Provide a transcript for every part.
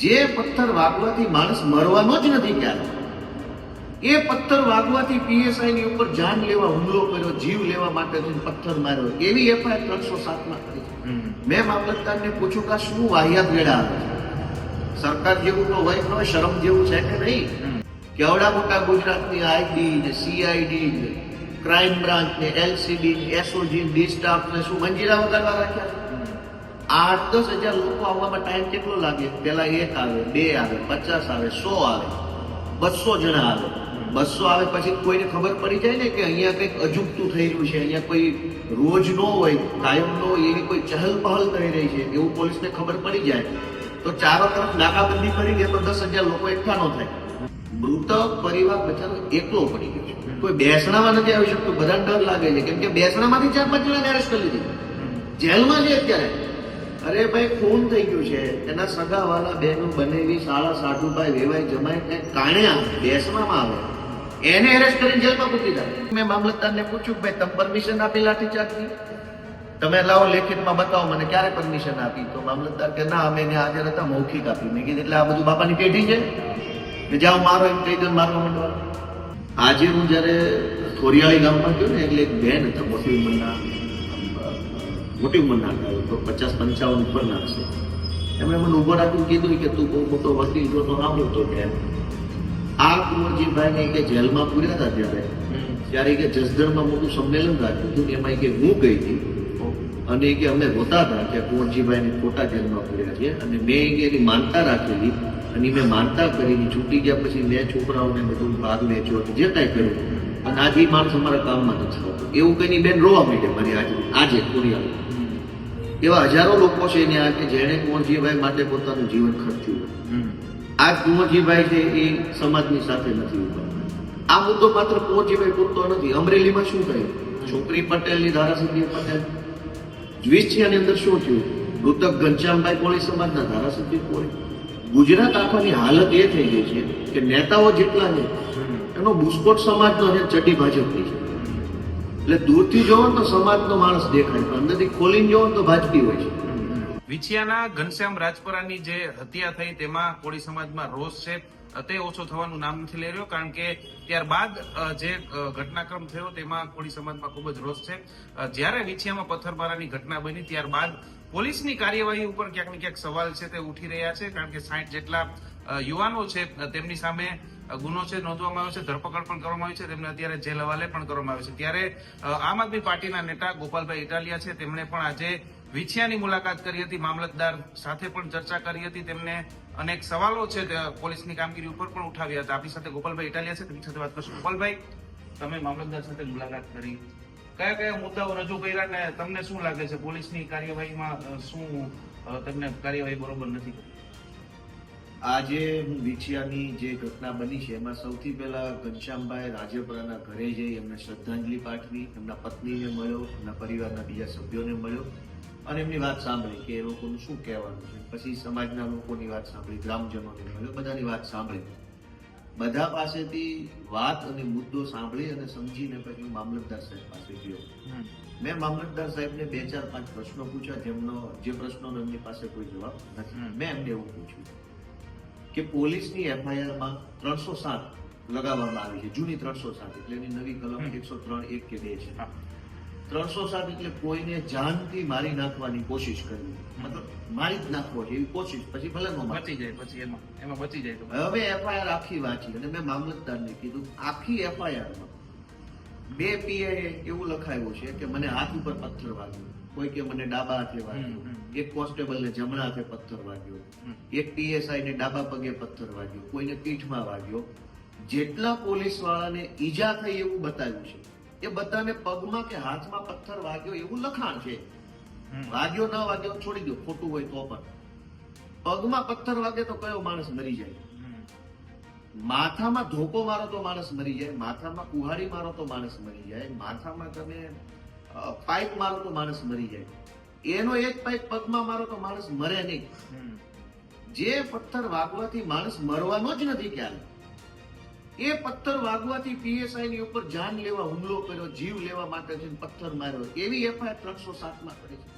જે પથ્થર વાગવાથી માણસ મરવાનો જ નથી ક્યારે એ પથ્થર વાગવાથી પીએસઆઈ ની ઉપર જાન લેવા હુમલો કર્યો જીવ લેવા માટે જઈને પથ્થર માર્યો. એવી એફઆઈઆર ત્રણસો સાતમાં કરી. મેં મામલતદારને પૂછ્યું કે શું વાહિયાત આવે સરકાર જેવું તો હોય ન શરમ જેવું છે કે નહીં? કેવડા મોટા ગુજરાતની આઈડી ને સીઆઈડી ને ક્રાઇમ બ્રાન્ચ ને એલસીબી ને એસઓજી ડી સ્ટાફ ને શું મંજીરા વગાડવા રાખ્યા? આઠ દસ હજાર લોકો આવવામાં ટાઈમ કેટલો લાગે? પેલા એક આવે, બે આવે, પચાસ આવે, સો આવે, બસો જણા આવે. બસો આવે પછી કોઈને ખબર પડી જાય ને કે અહીંયા કંઈક અજુગતું થઈ રહ્યું છે, અહીંયા કોઈ રોજ ન હોય, કાયમ નો હોય એવી કોઈ ચહલ પહલ કરી રહી છે, એવું પોલીસને ખબર પડી જાય, તો ચારો તરફ નાકાબંધી કરી દે તો દસ હજાર લોકો એકઠા ન થાય. મૃતક પરિવાર બચારો એકલો પડી ગયો છે. કોઈ બેસણામાં નથી આવી શકતું, બધાને ડર લાગે છે. કેમ કે બેસણામાંથી ચાર પાંચ જણાને એરેસ્ટ કરી લીધી. જેલમાં છે અત્યારે. અરે ભાઈ, ખૂન થઈ ગયું છે. એના સગાવાલા બહેનો બનેલી શાળા સાઠુભાઈ વેવાઈ જમાઈ ને કાણ્યા બેસવામાં આવે. એને એરેસ્ટ કરીને જેલમાં મૂકી દીધા મેં મામલતદારને પૂછ્યું ભાઈ, તમે પરમિશન આપી લાઠીચાર્જની તમે લાવો, લેખિતમાં બતાવો મને, ક્યારે પરમિશન આપી? તો મામલતદાર કે, ના, અમે એને હાજર હતા, મૌખિક આપી. મેં કીધું, એટલે આ બધું બાપાની પેઢી છે? કે જાઓ, મારો એમ કહી દો મારો માંડવા આજે હું જ્યારે થોરિયાળી ગામમાં ગયો ને, એટલે એક બેન હતા, મોટી ઉંમરના. મોટી ઉંમરના હતા પચાસ પંચાવન ઉપરના હશે. એમણે મને ઊભો રાખીને કીધું કે તું બહુ મોટો વકીલ છો તો સાંભળતો કે એમ આ કુંવરજીભાઈને કે જેલમાં પૂર્યા હતા ત્યારે ત્યારે કે જસદણમાં મોટું સંમેલન રાખ્યું હતું એમાં કે હું ગઈ હતી. અને કે અમે હોતા હતા કે કુંવરજીભાઈને ખોટા જેલમાં પૂર્યા છે અને મેં કે એની માનતા રાખેલી અને મેં માનતા કરીને છૂટી ગયા પછી મેં છોકરાઓને બધું ભાગ વેચ્યો જે કાંઈ કર્યું. અને આજે માણસ અમારા કામમાં નથી થતો એવું કહીને બેન રોવા માંડે મારી આજે આજે ખોડિયાલ એવા હજારો લોકો છે ત્યાં કે જેણે કુંવરજીભાઈ માટે પોતાનું જીવન ખર્ચ્યું આ કુંવરજીભાઈ છે એ સમાજની સાથે નથી ઊભા. આ મુદ્દો માત્ર કુંવરજીભાઈ પૂરતો નથી. અમરેલીમાં શું થયું? છોકરી પટેલની ધારાસભ્ય પટેલ. વિછિયાની અંદર શું થયું? મૃતક ઘનશ્યામભાઈ કોળી સમાજના ધારાસભ્ય કોળી. ગુજરાત આખાની હાલત એ થઈ ગઈ છે કે નેતાઓ જેટલા છે એનો બુસ્કોટ સમાજનો છે ચટી ભાજપની છે એટલે દૂરથી જોવો તો સમાજનો માણસ દેખાય પણ અંદરથી ખોલીને જોવો તો ભાજપી હોય છે. વિછિયાના ઘનશ્યામ રાજપરાની જે હત્યા થઈ, તેમાં કોળી સમાજમાં રોષ છે. તે ઓછો થવાનું નામ નથી લઈ રહ્યો, કારણ કે ત્યારબાદ જે ઘટનાક્રમ થયો, તેમાં કોળી સમાજમાં ખૂબ જ રોષ છે. જ્યારે વિછિયામાં પથ્થરમારાની ઘટના બની, ત્યારબાદ પોલીસની કાર્યવાહી ઉપર ક્યાંક ને ક્યાંક સવાલ છે તે ઉઠી રહ્યા છે, કારણ કે સાઠ જેટલા યુવાનો છે તેમની સામે ગુનો છે નોંધવામાં આવ્યો છે, ધરપકડ પણ કરવામાં આવી છે, તેમને અત્યારે જેલ હવાલે પણ કરવામાં આવ્યો છે. ત્યારે આમ આદમી પાર્ટીના નેતા ગોપાલભાઈ ઇટાલિયા છે, તેમણે પણ આજે વિછિયાની મુલાકાત કરી હતી, મામલતદાર સાથે પણ ચર્ચા કરી હતી, તેમને અનેક સવાલો છે પોલીસની કામગીરી ઉપર પણ ઉઠાવ્યા હતા. આપણી સાથે ગોપાલભાઈ ઇટાલિયા છે તેમની સાથે વાત કરશું. ગોપાલભાઈ, તમે મામલતદાર સાથે મુલાકાત કરી. કયા કયા મુદ્દાઓ રજૂ કર્યા ને તમને શું લાગે છે? પોલીસની કાર્યવાહીમાં શું તમને કાર્યવાહી બરોબર નથી કરી? આજે હું વિછિયાની જે ઘટના બની છે એમાં સૌથી પહેલા ઘનશ્યામભાઈ રાજપરાના ઘરે જઈ એમને શ્રદ્ધાંજલિ પાઠવી એમના પત્નીને મળ્યો એમના પરિવારના બીજા સભ્યોને મળ્યો અને એમની વાત સાંભળી કે એ લોકોનું શું કહેવાનું છે. પછી સમાજના લોકોની વાત સાંભળી ગ્રામજનોને મળ્યો બધાની વાત સાંભળી. બધા પાસેથી વાત અને મુદ્દો સાંભળી અને સમજીને પછી મામલતદાર સાહેબ પાસે ગયો. મેં મામલતદાર સાહેબને બે ચાર પાંચ પ્રશ્નો પૂછ્યા જેમનો જે પ્રશ્નોનો એમની પાસે કોઈ જવાબ નથી. મેં એમને એવું પૂછ્યું. કે પોલીસની એફઆઈઆરમાં ત્રણસો સાત લગાવવામાં આવી છે. જૂની ત્રણસો સાત એટલે એની નવી કલમ એકસો ત્રણ એક કે બે છે. ત્રણસો સાત એટલે કોઈને જાનથી મારી નાખવાની કોશિશ કરવી. મતલબ મારી જ નાખવો છે એવી કોશિશ પછી ભલે બચી જાય પછી એમાં એમાં બચી જાય હવે એફઆઈઆર આખી વાંચી અને મેં મામલતદારને કીધું આખી એફઆઈઆરમાં બે પીએ એવું લખાયું છે કે મને હાથ ઉપર પથ્થર વાગ્યો કોઈ કે મને ડાબા હાથે વાગ્યો. એક કોન્સ્ટેબલને જમણા હાથે પથ્થર વાગ્યો. એક પીએસઆઈ ને ડાબા પગે પથ્થર વાગ્યો. કોઈને પીઠમાં વાગ્યો. જેટલા પોલીસ વાળાને ઈજા થઈ એવું બતાવ્યું છે એ બધાને પગમાં કે હાથમાં પથ્થર વાગ્યો એવું લખાણ છે. વાગ્યો ન વાગ્યો છોડી દો ખોટું હોય તો પણ. પગમાં પથ્થર વાગે તો કયો માણસ મરી જાય? માથામાં ધોકો મારો તો માણસ મરી જાય માથામાં કુહાડી મારો તો માણસ મરી જાય માથામાં તમે પાઇપ મારો તો માણસ મરી જાય. એનો એક પાઇપ પગમાં મારો તો માણસ મરે નહીં. જે પથ્થર વાગવાથી માણસ મરવાનો જ નથી ક્યારે એ પથ્થર વાગવાથી પીએસઆઈ ની ઉપર જાન લેવા હુમલો કર્યો જીવ લેવા માટે જઈને પથ્થર માર્યો. એવી એફઆઈઆર ત્રણસો સાતમાં કરી છે.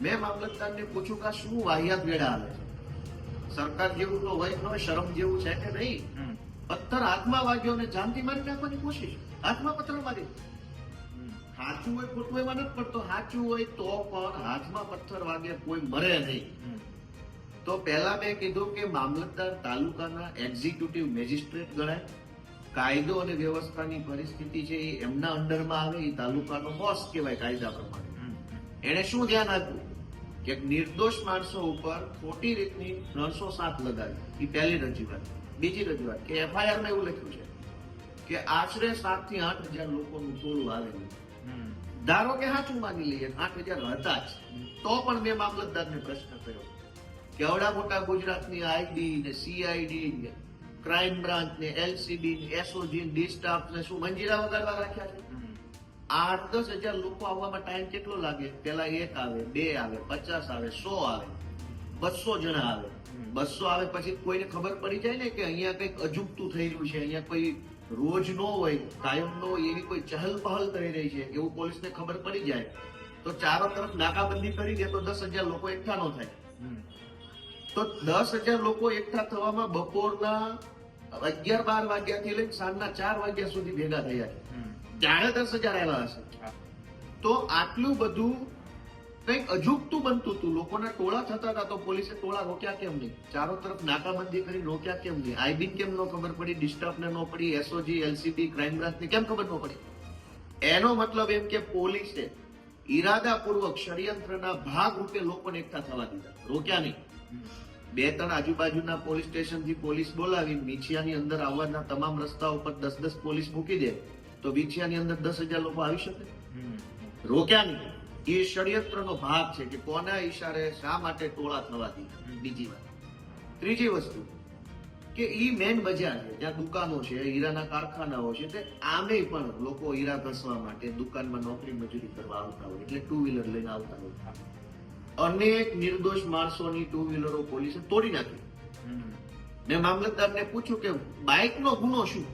મેં મામલતદારને પૂછ્યું કે શું વાહિયાત વેડા આવે છે? સરકાર જેવું તો હોય ન શરમ જેવું છે કે નહીં? પથ્થર હાથમાં વાગ્યો અને જાનથી મારી નાખવાની કોશિશ? હાથમાં પથ્થર મારી. સાચું હોય ખોટું એમાં નથી પડતો. સાચું હોય તો પણ હાથમાં પથ્થર વાગે કોઈ મરે નહીં. તો પહેલા મેં કીધું કે મામલતદાર તાલુકાના એક્ઝિક્યુટિવ મેજિસ્ટ્રેટ ગણાય. કાયદો અને વ્યવસ્થાની પરિસ્થિતિ છે એ એમના અંડરમાં આવે એ તાલુકાનો બોસ કહેવાય કાયદા પ્રમાણે. એણે શું ધ્યાન આપ્યું? કે નિર્દોષ માણસો ઉપર ખોટી રીતની ત્રણસો સાત લગાવી. એ પહેલી રજૂઆત. બીજી રજૂઆત કે એફઆઈઆરમાં એવું લખ્યું છે કે આશરે સાતથી આઠ હજાર લોકોનું ટોળું આવેલું. ધારો કે સાચું માની લઈએ આઠ હજાર હતા જ. તો પણ મેં મામલતદારને પ્રશ્ન કર્યો કે અવડા મોટા ગુજરાતની આઈડી ને સીઆઈડી ને ક્રાઇમ બ્રાન્ચ ને એલસીબી ને એસઓજી ને ડિસ્ટાફ ને શું મંજીરા વગાડવા રાખ્યા છે? આઠ દસ હજાર લોકો આવવામાં ટાઈમ કેટલો લાગે? પેલા એક આવે બે આવે પચાસ આવે સો આવે બસો જણા આવે. બસો આવે પછી કોઈને ખબર પડી જાય ને કે અહીંયા કંઈક અજુગતું થઈ રહ્યું છે અહીંયા કોઈ રોજ નો હોય કાયમ નો હોય એવી કોઈ ચહલ પહલ થઈ રહી છે એવું પોલીસને ખબર પડી જાય તો ચારો તરફ નાકાબંધી કરી દે તો દસ હજાર લોકો એકઠા નો થાય. તો દસ હજાર લોકો એકઠા થવામાં બપોરના અગિયાર બાર વાગ્યાથી લઈને સાંજના ચાર વાગ્યા સુધી ભેગા થયા છે. જાણે દસ હજાર આવ્યા હશે. તો આટલું બધું કંઈક અજુગતું બનતું હતું. લોકોના ટોળા થતા હતા તો પોલીસે ટોળા રોક્યા કેમ નહીં? ચારો તરફ નાકાબંધી કરી રોક્યા કેમ નહીં? આઈબીન કેમ ન ખબર પડી? ડિસ્ટર્બ ને ન પડી? એસઓજી એલસીબી ક્રાઇમ બ્રાન્ચ ને કેમ ખબર ન પડી? એનો મતલબ એમ કે પોલીસે ઈરાદાપૂર્વક ષડયંત્રના ભાગ રૂપે લોકોને એકઠા થવા દીધા. રોક્યા નહીં. બે ત્રણ આજુબાજુના પોલીસ સ્ટેશનથી પોલીસ બોલાવી વિછિયાની અંદર આવવાના તમામ રસ્તાઓ પર દસ દસ પોલીસ મૂકી દે તો વિછિયાની અંદર દસ હજાર લોકો આવી શકે? રોક્યા નહીં. એ ષડયંત્રનો ભાગ છે કે કોના ઈશારે શા માટે ટોળા થવા દીધા બીજી વાત. ત્રીજી વસ્તુ કે ઈ મેન બજાર છે, જ્યાં દુકાનો છે, હીરાના કારખાનાઓ છે, તે આમે પણ લોકો હીરા ઘસવા માટે દુકાનમાં નોકરી મજૂરી કરવા આવતા હોય, એટલે ટુ વ્હીલર લઈને આવતા હોય. અનેક નિર્દોષ માણસોની ટુ વ્હીલરો પોલીસે તોડી નાખી. મેં મામલતદારને પૂછ્યું કે બાઇકનો ગુનો શું?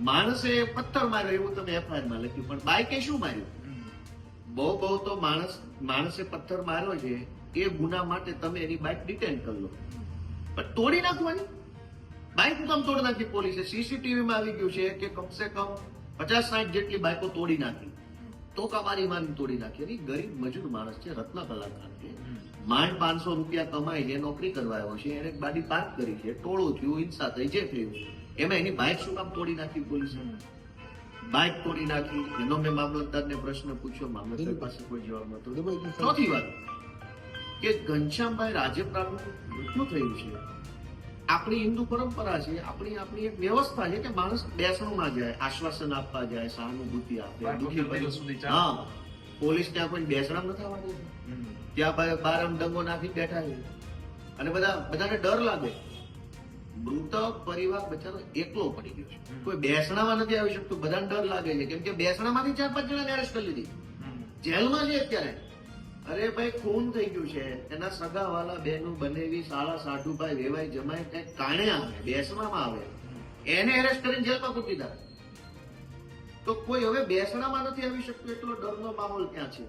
માણસે પથ્થર માર્યો, એવું તમે એફઆઈઆરમાં લખ્યું, પણ બાઇકે શું માર્યું. બહુ બહુ તો માણસ, માણસે પથ્થર માર્યો છે, એ ગુના માટે તમે એની બાઇક ડિટેન કરી લો. પણ તોડી નાખવાની? બાઇક કમ તોડી નાખી પોલીસે સીસીટીવીમાં આવી ગયું છે કે કમસે કમ પચાસ સાઠ જેટલી બાઇકો તોડી નાખી. તો કમારી માની તોડી નાખી. એની ગરીબ મજૂર માણસ છે, રત્ન કલાકાર છે. માંડ પાંચસો રૂપિયા કમાઈ છે, નોકરી કરવા આવ્યો છે, એને ગાડી પાર્ક કરી છે, ટોળું થયું હિંસા થઈ, જે થયું. એમાં એની બાઇક શું કામ તોડી નાખી પોલીસે? બાઇક તોડી નાખી એનો મેં મામલતદારને પ્રશ્ન પૂછ્યો મામલતદાર પાસે કોઈ જવાબ નતો ચોથી વાત કે ઘનશ્યામભાઈ રાજપરાનું મૃત્યુ થયું છે. આપણી હિન્દુ પરંપરા છે આપણી આપણી એક વ્યવસ્થા છે કે માણસ બેસણમાં જાય આશ્વાસન આપવા જાય સહાનુભૂતિ આપે હા. પોલીસ ત્યાં કોઈ બેસણા નથી આવવા દેતી ત્યાં બાર આમ દંગો નાખી બેઠા છે. અને બધા બધાને ડર લાગે. મૃતક પરિવાર બચારો એકલો પડી ગયો છે. કોઈ બેસણામાં નથી આવી શકતું. બધાને ડર લાગે છે. કેમ કે બેસણામાંથી ચાર પાંચ જણાને અરેસ્ટ કરી લીધી. જેલમાં છે અત્યારે. અરે ભાઈ ખૂન થઈ ગયું છે. એના સગા વાલા બેનું બનેવી સાળા સાઢુભાઈ વેવાઈ જમાય કઈ કાણે આવે. બેસણામાં આવે. એને એરેસ્ટ કરીને જેલમાં પૂકી દીધા. તો કોઈ હવે બેસણામાં નથી આવી શકતું? એટલો ડરનો માહોલ ક્યાં છે?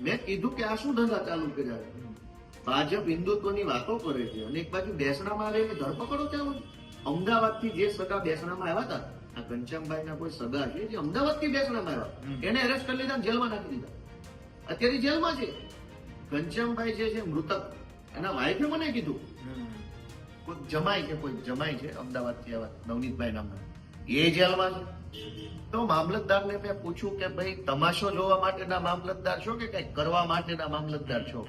મેં કીધું કે આ શું ધંધા ચાલુ કર્યા? ભાજપ હિન્દુત્વની વાતો કરે છે અને એક બાજુ બેસણામાં આવે એટલે ધરપકડો ત્યાં અમદાવાદથી જે સગા બેસણામાં આવ્યા હતા આ ઘનશ્યામભાઈના કોઈ સગા છે જે અમદાવાદથી બેસણામાં. આવ્યા. એને એરેસ્ટ કરી લીધા જેલમાં નાખી દીધા. અત્યારે જેલમાં છે. ઘનશ્યામભાઈ જે છે મૃતક. એના વાઈફે મને કીધું. કોઈ જમાય છે કોઈ જમાય છે અમદાવાદથી આવ્યા નવનીતભાઈ નામના. એ જેલમાં છે. તો મામલતદારને મેં પૂછ્યું કે ભાઈ તમાશો જોવા માટેના મામલતદાર છો કે કઈ કરવા માટેના મામલતદાર છો?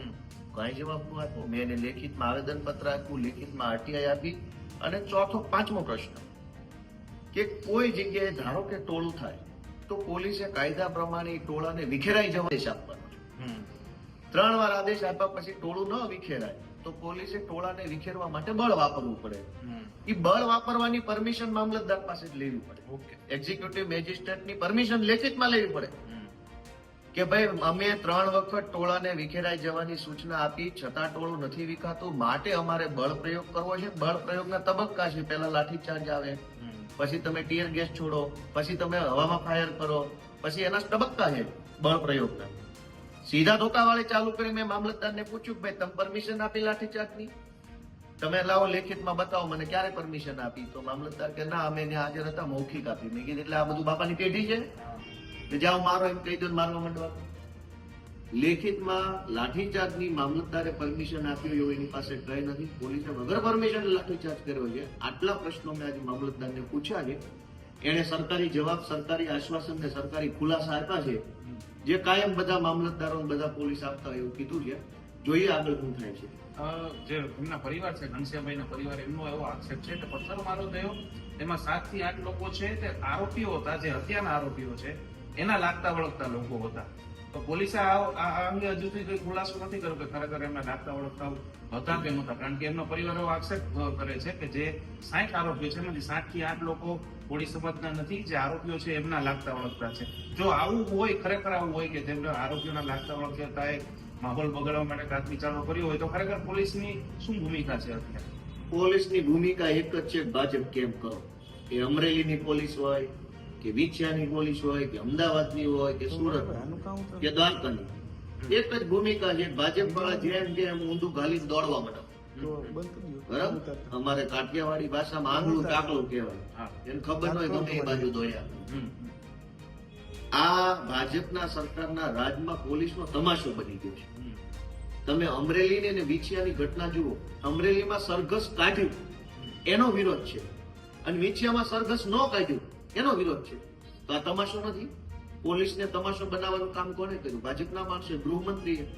હમ. કઈ જવાબ ન મેં એને લેખિતમાં આવેદન પત્ર આપ્યું લેખિતમાં આરટીઆઈ આપી અને ચોથો પાંચમો પ્રશ્ન. કે કોઈ જગ્યાએ ધારો કે ટોળું થાય તો પોલીસે કાયદા પ્રમાણે ટોળાને વિખેરાઈ જવા આદેશ આપવાનો છે. ત્રણ વાર આદેશ આપ્યા પછી ટોળું ન વિખેરાય તો પોલીસે ટોળાને વિખેરવા માટે બળ વાપરવું પડે. એ બળ વાપરવાની પરમિશન મામલતદાર પાસે જ લેવી પડે. ઓકે. એક્ઝિક્યુટિવ મેજિસ્ટ્રેટની પરમિશન લેખિતમાં લેવી પડે. કે ભાઈ, અમે ત્રણ વખત ટોળાને વિખેરાઈ જવાની સૂચના આપી, છતાં ટોળું નથી વિખાતું. માટે અમારે બળ પ્રયોગ કરવો છે. બળ પ્રયોગના તબક્કા છે. પહેલા લાઠીચાર્જ આવે, પછી તમે ટીયર ગેસ છોડો, પછી તમે હવામાં ફાયર કરો, પછી એના તબક્કા છે બળ પ્રયોગના. સીધા ધોકાવાળી ચાલુ કરી મેં મામલતદારને પૂછ્યું ભાઈ, તમે પરમિશન આપી લાઠીચાર્જની તમે લાવો લેખિતમાં બતાવો, મને ક્યારે પરમિશન આપી? તો મામલતદાર કે, ના, અમે હાજર હતા, મૌખિક આપી. મેં કીધું, એટલે આ બધું બાપાની પેઢી છે? કે જાઓ મારો એમ કહી દો ને મારવા માંડવા. લેખિતમાં લાઠીચાર્જની મામલતદારે પરમિશન આપ્યું એવું એની પાસે કઈ નથી. પોલીસે વગર પરમિશન લાઠીચાર્જ કર્યો છે. આટલા પ્રશ્નો મેં આજે મામલતદારને પૂછ્યા છે. એણે સરકારી જવાબ, સરકારી આશ્વાસન ને સરકારી ખુલાસા આપ્યા છે. જે કાયમ બધા મામલતદારો બધા પોલીસ આપતા હોય એવું કીધું છે. જોઈએ આગળ શું થાય છે. જે એમના પરિવાર છે, ઘનશ્યામભાઈના પરિવાર, એમનો એવો આક્ષેપ છે કે પથ્થરમારો થયો. એમાં સાતથી આઠ લોકો છે તે આરોપીઓ હતા, જે હત્યાના આરોપીઓ છે. એના લાગતા વળગતા લોકો હતા. તો પોલીસે આ અંગે હજુ સુધી કોઈ ખુલાસો નથી કર્યો કે ખરેખર એમના લાગતા વળગતા હતા કે નહોતા. કારણ કે એમનો પરિવાર એવો આક્ષેપ કરે છે કે જે સાઠ આરોપીઓ છે, એમાંથી સાતથી આઠ લોકો કોળી સમાજના નથી, જે આરોપીઓ છે એમના લાગતા વળગતા છે. જો આવું હોય, ખરેખર આવું હોય કે જેમને આરોપીઓના લાગતા વળગતા એ માહોલ બગાડવા માટે કાચ વિચારણો કર્યો હોય, તો ખરેખર પોલીસની શું ભૂમિકા છે અત્યારે? પોલીસની ભૂમિકા એક જ છે, ભાજપ કેમ કરો? એ અમરેલીની પોલીસ હોય કે વિછિયાની પોલીસ હોય કે અમદાવાદની હોય કે સુરત કે દ્વારકાની. એક જ ભૂમિકા છે ભાજપ વાળા જેમ જેમ ઊંધું ઘાલીને દોડવા માટે. બરાબર? અમારે કાઠિયાવાડી ભાષામાં આંગળું ચાકલું કહેવાય. એને ખબર ન હોય ગમે એ બાજુ દોડ્યા આ ભાજપના સરકારના રાજમાં પોલીસનો તમાશો બની ગયો છે. તમે અમરેલીની અને વિછિયાની ઘટના જુઓ. અમરેલીમાં સરઘસ કાઢ્યું. એનો વિરોધ છે. અને વિછિયામાં સરઘસ ન કાઢ્યું. એનો વિરોધ છે. તો આ તમાશો નથી. પોલીસને તમાશો બનાવવાનું કામ કોને કર્યું? ભાજપના માણસે, ગૃહમંત્રીએ.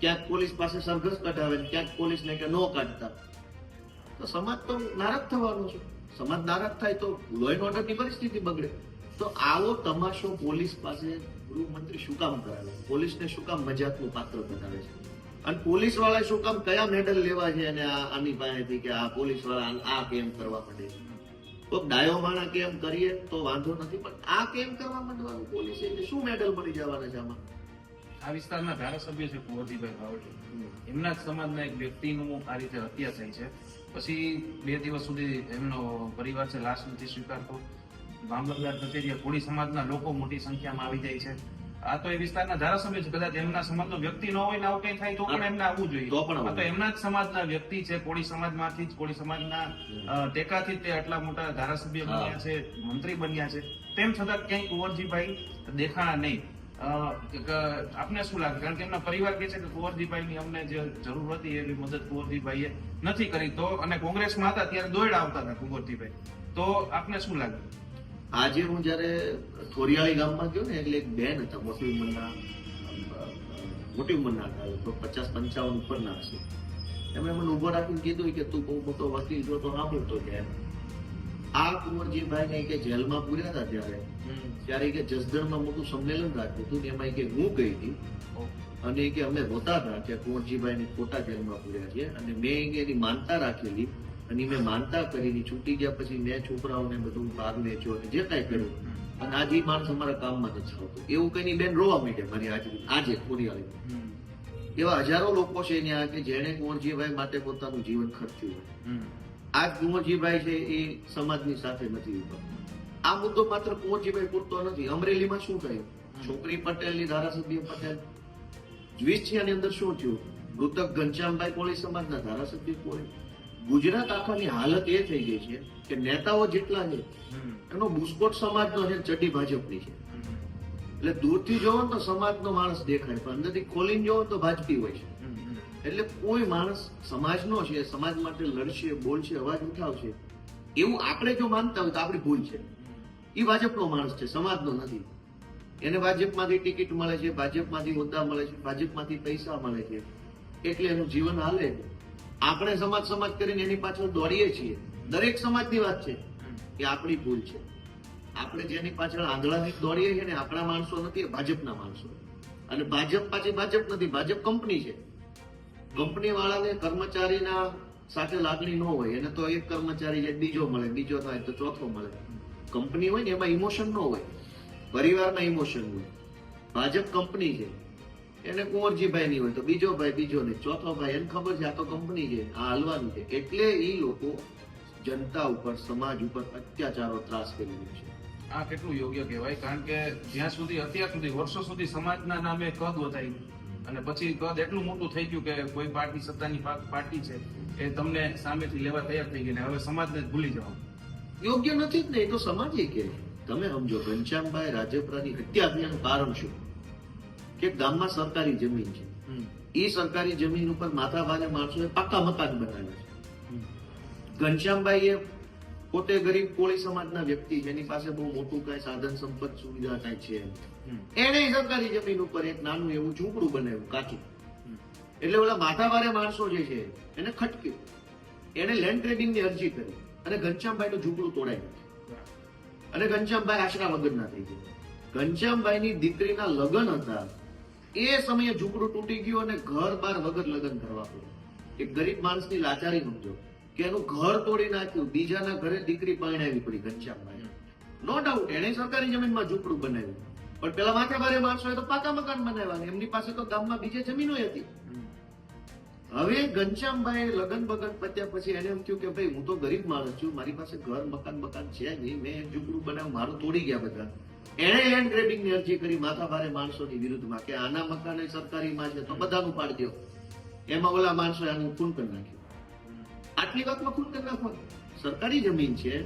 ક્યાંક પોલીસ પાસે સરઘસ કઢાવે ક્યાંક પોલીસને કે ન કાઢતા. તો સમાજ તો નારાજ થવાનો છે. સમાજ નારાજ થાય તો લો એન્ડ ઓર્ડરની પરિસ્થિતિ બગડે. તો આવો તમાશો પોલીસ પાસે ગૃહમંત્રી શું કામ કરાવે? પોલીસને શું કામ મજાકનું પાત્ર બનાવે છે? અને પોલીસવાળા શું કામ કયા મેડલ લેવા છે અને આની પાસેથી કે આ પોલીસવાળા આ કેમ કરવા પડે છે? તો ડાયો માણા કેમ કરીએ તો વાંધો નથી, પણ આ કેમ કરવા માંડવાનું? પોલીસ એટલે શું મેડલ મળી જવાના છે આમાં? આ વિસ્તારના ધારાસભ્ય છે કુંવરજીભાઈ ભાવડી એમના જ સમાજના એક વ્યક્તિનું આ રીતે હત્યા થઈ છે. પછી બે દિવસ સુધી એમનો પરિવાર છે લાશ નથી સ્વીકારતો મામલતદાર કચેરીએ કોળી સમાજના લોકો મોટી સંખ્યામાં આવી જાય છે. આ તો એ વિસ્તારના ધારાસભ્ય છે કદાચ એમના સમાજનો વ્યક્તિ ન હોય ને આવું કઈ થાય તો પણ એમને આવવું જોઈએ. તો પણ તો એમના જ સમાજના વ્યક્તિ છે કોળી સમાજમાંથી જ કોળી સમાજના ટેકાથી તે આટલા મોટા ધારાસભ્ય બન્યા છે મંત્રી બન્યા છે. તેમ છતાં ક્યાંય કુંવરજીભાઈ દેખાણા નહીં. આપને શું લાગે? કારણ કે એમના પરિવાર કે છે કે કુંવરજીભાઈની અમને જે જરૂર હતી એવી મદદ કુંવરજીભાઈએ નથી કરી. તો અને કોંગ્રેસમાં હતા ત્યારે દોડ આવતા હતા કુંવરજીભાઈ. તો આપને શું લાગે? આજે હું જયારે થોરિયાળી ગામમાં ગયો ને એટલે એક બેન હતા મોટી ઉંમરના મોટી ઉંમરના હતા લગભગ પચાસ પંચાવન ઉપરના હશે. એમણે મને ઊભો રાખીને કીધું કે તું બહુ મોટો વકીલ છો તો સાંભળતો કે એમ. આ કુંવરજીભાઈ ને કે જેલમાં પૂર્યા હતા ત્યારે ત્યારે કે જસદણમાં મોટું સંમેલન રાખ્યું હતું એમાં કે હું ગઈ હતી. અને એ કે અમે રોતા હતા કે કુંવરજીભાઈ ને ખોટા જેલમાં પૂર્યા છે અને મેં એની માનતા રાખેલી અને મેં માનતા કરીને છૂટી ગયા પછી મેં છોકરાઓને બધું ભાગ વેચ્યો અને જે કાંઈ કર્યું. અને આજે એ માણસ અમારા કામમાં નથી આવતો. એવું કઈ બેન રોવા માંડ્યા મારી આજે આજે ખોડિયાળી એવા હજારો લોકો છે ત્યાં કે જેણે કુંવરજીભાઈ માટે પોતાનું જીવન ખર્ચ્યું હોય. આ કુંવરજીભાઈ છે એ સમાજની સાથે નથી ઊભા આ મુદ્દો માત્ર કુંવરજીભાઈ પૂરતો નથી. અમરેલીમાં શું થયું? છોકરી પટેલની ધારાસભ્ય પટેલ. વિછિયાની અંદર શું થયું? મૃતક ઘનશ્યામભાઈ કોળી સમાજના ધારાસભ્ય કોળી. ગુજરાત આખાની હાલત એ થઈ ગઈ છે કે નેતાઓ જેટલા છે એનો બુસ્કોટ સમાજનો છે ચડી ભાજપની છે. એટલે દૂરથી જોવો તો સમાજનો માણસ દેખાય પણ અંદરથી ખોલીને જોવો તો ભાજપી હોય છે. એટલે કોઈ માણસ સમાજનો છે સમાજ માટે લડશે બોલશે અવાજ ઉઠાવશે એવું આપણે જો માનતા હોય તો આપણી ભૂલ છે. એ ભાજપનો માણસ છે સમાજનો નથી. એને ભાજપમાંથી ટિકિટ મળે છે ભાજપમાંથી હોદ્દા મળે છે ભાજપમાંથી પૈસા મળે છે. એટલે એનું જીવન હાલે છે. આપણે સમાજ સમાજ કરીને એની પાછળ દોડીએ છીએ. દરેક સમાજની વાત છે કે આપણી ભૂલ છે. આપણે જેની પાછળ આંધળાથી દોડીએ છીએ ને આપણા માણસો નથી ભાજપના માણસો. અને ભાજપ પાછી ભાજપ નથી, ભાજપ કંપની છે. કંપની વાળાને કર્મચારીના સાથે લાગણી ન હોય, એને તો એક કર્મચારી છે બીજો મળે, બીજો થાય તો ચોથો મળે. કંપની હોય ને એમાં ઇમોશન ન હોય, પરિવારમાં ઇમોશન હોય. ભાજપ કંપની છે. એને કુંવરજીભાઈ નહીં હોય તો બીજો ભાઈ બીજો નહીં. ચોથો ભાઈ એને ખબર છે આ તો કંપની છે આ હાલવાનું છે. એટલે એ લોકો જનતા ઉપર સમાજ ઉપર અત્યાચારો ત્રાસ કરી રહ્યું છે. આ કેટલું યોગ્ય કહેવાય? કારણ કે જ્યાં સુધી અત્યાર સુધી વર્ષો સુધી સમાજના નામે કદ વધાર્યું અને પછી કદ એટલું મોટું થઈ ગયું કે કોઈ પાર્ટી સત્તાની પાર્ટી છે એ તમને સામેથી લેવા તૈયાર થઈ ગઈ ને હવે સમાજને જ ભૂલી જવાનું. યોગ્ય નથી જ ને એ તો સમાજે કે તમે સમજો ઘનશ્યામભાઈ રાજપરાની હત્યા અભિયાન કારણ શું? કે ગામમાં સરકારી જમીન છે. એ સરકારી જમીન ઉપર માથાભારે માણસોએ પાકા મકાન બનાવ્યા છે. ઘનશ્યામભાઈ એ પોતે ગરીબ કોળી સમાજના વ્યક્તિ જેની પાસે બહુ મોટું કઈ સાધન સંપત્તિ સુવિધા કઈ છે. એને સરકારી જમીન ઉપર એક નાનું એવું ઝૂંપડું બનાવ્યું કાચું. એટલે ઓલા માથાભારે માણસો જે છે એને ખટક્યું એને લેન્ડ ટ્રેડિંગની અરજી કરી. અને ઘનશ્યામભાઈનું ઝૂંપડું તોડાયું અને ઘનશ્યામભાઈ આશરા વગરના થઈ ગયા. ઘનશ્યામભાઈની દીકરીના લગ્ન હતા. એ સમયે ઝૂંપડું તૂટી ગયું અને ઘર બાર વગર લગ્ન કરવા પડ્યું. એક ગરીબ માણસની લાચારી સમજો કે એનું ઘર તોડી નાખ્યું, બીજાના ઘરે દીકરી પરણાવી પડી ઘનશ્યામભાઈ નો ડાઉટ એને સરકારી જમીનમાં ઝૂંપડું બનાવ્યું. પણ પેલા માથે ભારે માણસોએ તો પાકા મકાન બનાવ્યા એમની પાસે તો ગામમાં બીજે જમીનો હતી. હવે ઘનશ્યામભાઈ લગન બગન પત્યા પછી એને એમ થયું કે ભાઈ, હું તો ગરીબ માણસ છું. મારી પાસે ઘર, મકાન મકાન છે નહીં. મેં ઝૂંપડું બનાવ્યું, મારું તોડી ગયા બધા. એણે લેન્ડ ગ્રેબિંગની અરજી કરી માથા ભારે માણસોની વિરુદ્ધમાં કે આના મકાન સરકારીમાં છે તો બધાનું પાડી દો એમાં ઓલા માણસો આનું ખૂન કરી નાખ્યું. આટલી વાતમાં ખૂન કરી નાખો સરકારી જમીન છે.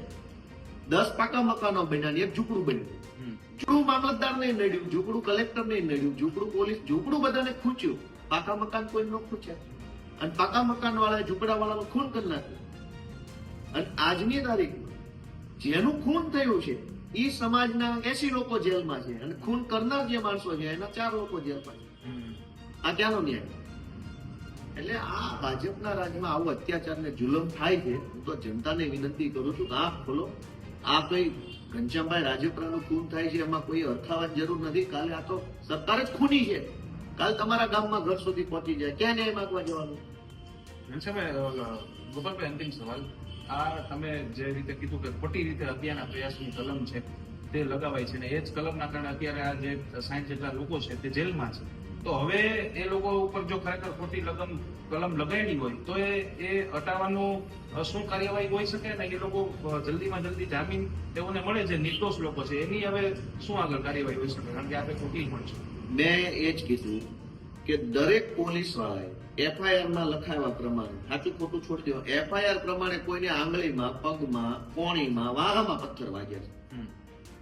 દસ પાકા મકાનો બન્યા એક ઝૂંપડું બન્યું. ઝૂંપડું મામલતદાર ને નડ્યું ઝૂંપડું કલેક્ટર ને નડ્યું ઝૂંપડું પોલીસ ઝૂંપડું બધાને ખૂચ્યું. પાકા મકાન કોઈ ન ખૂચ્યા. અને પાકા મકાન વાળા ઝૂંપડા વાળાનું ખૂન કરી નાખ્યું. અને આજની તારીખમાં જેનું ખૂન થયું છે એ સમાજના એસી લોકો જેલમાં છે અને ખૂન કરનાર જે માણસો છે એના ચાર લોકો જેલમાં છે. આ ક્યાંનો ન્યાય? એટલે આ ભાજપના રાજમાં આવું અત્યાચાર ને જુલમ થાય છે હું તો જનતાને વિનંતી કરું છું આ ખોલો. આ કઈ ઘનશ્યામભાઈ રાજપરાનું ખૂન થાય છે એમાં કોઈ અર્થાવાની જરૂર નથી. કાલે આ તો સરકાર જ ખૂની છે. કાલ તમારા ગામમાં ઘર સુધી પહોંચી જાય. ક્યાં ન્યાય માંગવા જવાનું? ઘનશ્યામભાઈ, ગોપાલભાઈ અંતિમ સવાલ. આ તમે જે રીતે કીધું કે ખોટી રીતે હત્યાના પ્રયાસની કલમ છે, તે લગાવાય છે ને એ જ કલમના કારણે અત્યારે આ જે સાઈઠ જેટલા લોકો છે તે જેલમાં છે. તો હવે એ લોકો ઉપર જો ખરેખર ખોટી લગમ કલમ લગાવેલી હોય, તો એ એ હટાવવાનું શું કાર્યવાહી હોઈ શકે ને એ લોકો જલ્દીમાં જલ્દી જામીન તેઓને મળે છે નિર્દોષ લોકો છે, એની હવે શું આગળ કાર્યવાહી હોઈ શકે? કારણ કે આપણે ખોટી પણ છે. મેં એ જ કીધું કે દરેક પોલીસ વાળાએ એફઆઈઆરમાં લખાવ્યા પ્રમાણે સાચું ખોટું છોડી દો એફઆઈઆર પ્રમાણે કોઈને આંગળીમાં પગમાં કોણીમાં વાહામાં પથ્થર વાગ્યા છે.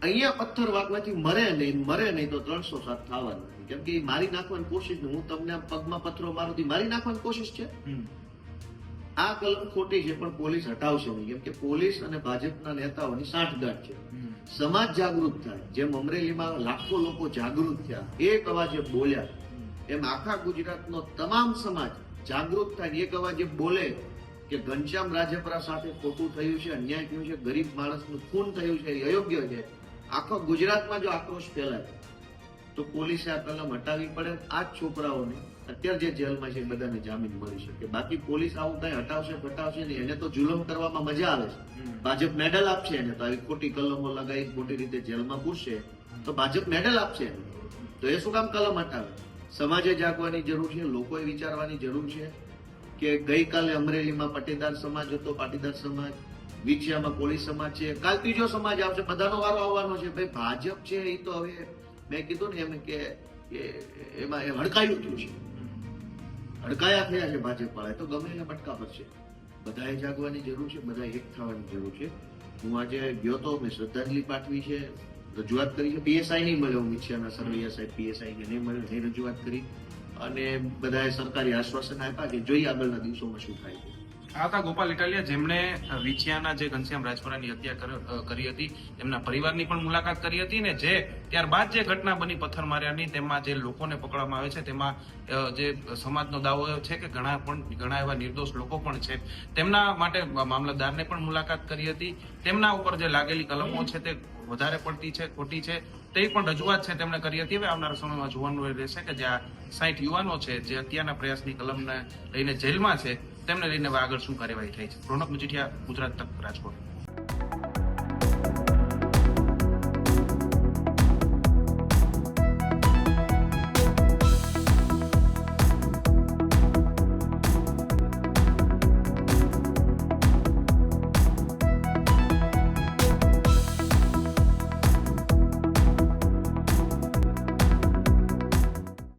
અહીંયા પથ્થર વાગવાથી મરે નહીં મરે નહીં તો ત્રણસો સાત થવાનું કેમ કે મારી નાખવાની કોશિશ હું તમને પગમાં પથ્થરો મારું મારી નાખવાની કોશિશ છે. આ કલમ ખોટી છે પણ પોલીસ હટાવશે નહીં. કેમ કે પોલીસ અને ભાજપના નેતાઓની સાંઠગાંઠ છે. સમાજ જાગૃત થાય. જેમ અમરેલીમાં લાખો લોકો જાગૃત થયા. એક અવાજે બોલ્યા એમ આખા ગુજરાતનો તમામ સમાજ જાગૃત થાય એક અવાજે બોલે કે ઘનશ્યામ રાજપરા સાથે ખોટું થયું છે અન્યાય થયું છે ગરીબ માણસનું ખૂન થયું છે એ અયોગ્ય છે. આખો ગુજરાતમાં જો આક્રોશ ફેલાય તો પોલીસે આ કલમ હટાવી પડે. આ જ છોકરાઓને અત્યારે જે જેલમાં છે એ બધાને જામીન મળી શકે. બાકી પોલીસ આવું કઈ હટાવશે હટાવશે નહીં. એને તો જુલમ કરવામાં મજા આવે છે. ભાજપ મેડલ આપશે એને. તો આવી ખોટી કલમો લગાવી ખોટી રીતે જેલમાં પૂરશે તો ભાજપ મેડલ આપશે એને. તો એ શું કામ કલમ હટાવે? સમાજે જાગવાની જરૂર છે, લોકોએ વિચારવાની જરૂર છે કે ગઈકાલે અમરેલીમાં પાટીદાર સમાજ હતો, પાટીદાર સમાજ, વિછિયામાં કોળી સમાજ છે, કાલ ત્રીજો સમાજ આવશે, બધાનો વારો આવવાનો છે. ભાઈ, ભાજપ છે એ તો હવે મેં કીધું ને એમ કે એમાં એ હડકાયું થયું છે. હડકાયા થયા છે ભાજપ વાળા તો ગમે એને બટકા પડશે. બધાએ જાગવાની જરૂર છે બધા એક થવાની જરૂર છે. હું આજે ગયો તો, મેં શ્રદ્ધાંજલિ પાઠવી છે. રજૂઆત કરી છે. પીએસઆઈ નહીં મળ્યો મિચ્છાના સરવૈયા સાહેબ પીએસઆઈ ને નહીં મળ્યો એ રજૂઆત કરી. અને બધાએ સરકારી આશ્વાસન આપ્યા કે જોઈએ આગળના દિવસોમાં શું થાય છે. હતા ગોપાલ ઇટાલિયા, જેમણે વિછિયાના જે ઘનશ્યામ રાજપરાની હત્યા કર- હતી તેમના પરિવારની પણ મુલાકાત કરી હતી ને જે ત્યારબાદ જે ઘટના બની પથ્થર માર્યાની, તેમાં જે લોકોને પકડવામાં આવે છે, તેમાં જે સમાજનો દાવો છે કે ઘણા પણ, ઘણા એવા નિર્દોષ લોકો પણ છે. તેમના માટે મામલતદારને પણ મુલાકાત કરી હતી. તેમના ઉપર જે લાગેલી કલમો છે તે વધારે પડતી છે, ખોટી છે, તે પણ રજૂઆત છે તેમણે કરી હતી. હવે આવનારા સમયમાં જોવાનું રહેશે કે જે આ સાઠ યુવાનો છે, જે અત્યારના પ્રયાસની કલમને લઈને જેલમાં છે તેમને લઈને આગળ શું કાર્યવાહી થાય છે? રોનક મજીઠિયા ગુજરાત તક રાજકોટ.